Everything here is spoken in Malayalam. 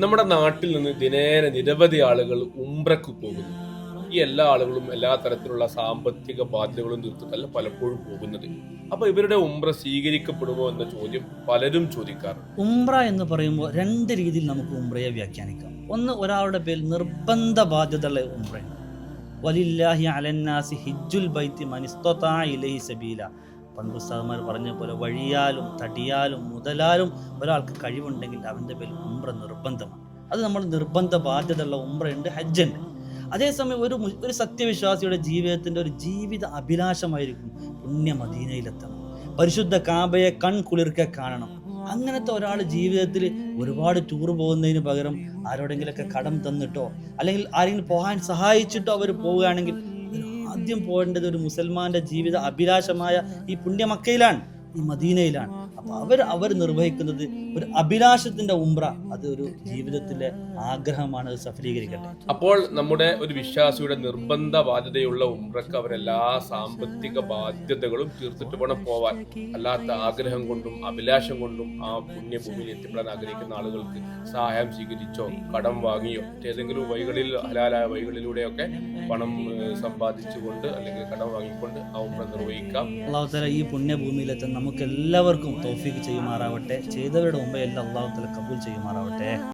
നമ്മുടെ നാട്ടിൽ നിന്ന് ദിനേന നിരവധി ആളുകൾ ഉംറക്ക് പോകുന്നു. ഈ എല്ലാ ആളുകളും എല്ലാ തരത്തിലുള്ള സാമ്പത്തിക ബാധ്യതകളും തീർത്തിട്ടല്ല പലപ്പോഴും പോകുന്നത്. അപ്പൊ ഇവരുടെ ഉംറ സ്വീകരിക്കപ്പെടുമോ എന്ന ചോദ്യം പലരും ചോദിക്കാറുണ്ട്. ഉംറ എന്ന് പറയുമ്പോൾ രണ്ട് രീതിയിൽ നമുക്ക് ഉംറയെ വ്യാഖ്യാനിക്കാം. ഒന്ന് ഒരാളുടെ പേരിൽ നിർബന്ധ ബാധ്യതയുള്ള ഉംറയാണ്. വലില്ലാഹി അലന്നാസി ഹിജുൽ ബൈത്തി മനിസ്തൊത്താ ഇലഹി സബീല. പണ്ട് ഉസ്താദന്മാർ പറഞ്ഞ പോലെ വഴിയാലും തടിയാലും മുതലാലും ഒരാൾക്ക് കഴിവുണ്ടെങ്കിൽ അവന്റെ പേരിൽ ഉംറ നിർബന്ധമാണ്. അത് നമ്മൾ നിർബന്ധ ബാധ്യതയുള്ള ഉംറയുണ്ട് ഹജ്ജുണ്ട്. അതേസമയം ഒരു ഒരു സത്യവിശ്വാസിയുടെ ജീവിതത്തിന്റെ ഒരു ജീവിത അഭിലാഷമായിരിക്കും പുണ്യ മദീനയിലെത്തണം. പരിശുദ്ധ കാബയെ കൺകുളിർക്കെ കാണണം. അങ്ങനത്തെ ഒരാൾ ജീവിതത്തിൽ ഒരുപാട് ടൂർ പോകുന്നതിന് പകരം ആരോടെങ്കിലൊക്കെ കടം തന്നിട്ടോ അല്ലെങ്കിൽ ആരെങ്കിലും പോകാൻ സഹായിച്ചിട്ടോ അവർ പോവുകയാണെങ്കിൽ ആദ്യം പോകേണ്ടത് ഒരു മുസൽമാന്റെ ജീവിത അഭിലാഷമായ ഈ പുണ്യമക്കയിലാണ് ഈ മദീനയിലാണ്. അപ്പൊ അവർ അവർ നിർവഹിക്കുന്നത് ഒരു അഭിലാഷത്തിന്റെ ഉംറ. അത് ഒരു ജീവിതത്തിലെ ആഗ്രഹമാണ് അത് സഫലീകരിക്കട്ടെ. അപ്പോൾ നമ്മുടെ ഒരു വിശ്വാസിയുടെ നിർബന്ധ ബാധ്യതയുള്ള ഉംറക്ക് അവരെല്ലാ സാമ്പത്തിക ബാധ്യതകളും തീർത്തിട്ട് വേണം പോവാൻ. അല്ലാത്ത ആഗ്രഹം കൊണ്ടും അഭിലാഷം കൊണ്ടും ആ പുണ്യഭൂമിയിൽ എത്തിപ്പെടാൻ ആഗ്രഹിക്കുന്ന ആളുകൾക്ക് സഹായം സ്വീകരിച്ചോ കടം വാങ്ങിയോ ഏതെങ്കിലും വഴികളിൽ ഹലാലായ വഴികളിലൂടെയൊക്കെ പണം സമ്പാദിച്ചുകൊണ്ട് അല്ലെങ്കിൽ കടം വാങ്ങിക്കൊണ്ട് ആ ഉംറ നിർവഹിക്കാം. അള്ളാഹുത്തല ഈ പുണ്യഭൂമിയിലെത്താൻ നമുക്ക് എല്ലാവർക്കും തൗഫീക്ക് ചെയ്യുമാറാവട്ടെ. ചെയ്തവരുടെ മുമ്പേ എല്ലാം അള്ളാഹുത്തല കബൂൽ ചെയ്യുമാറാവട്ടെ.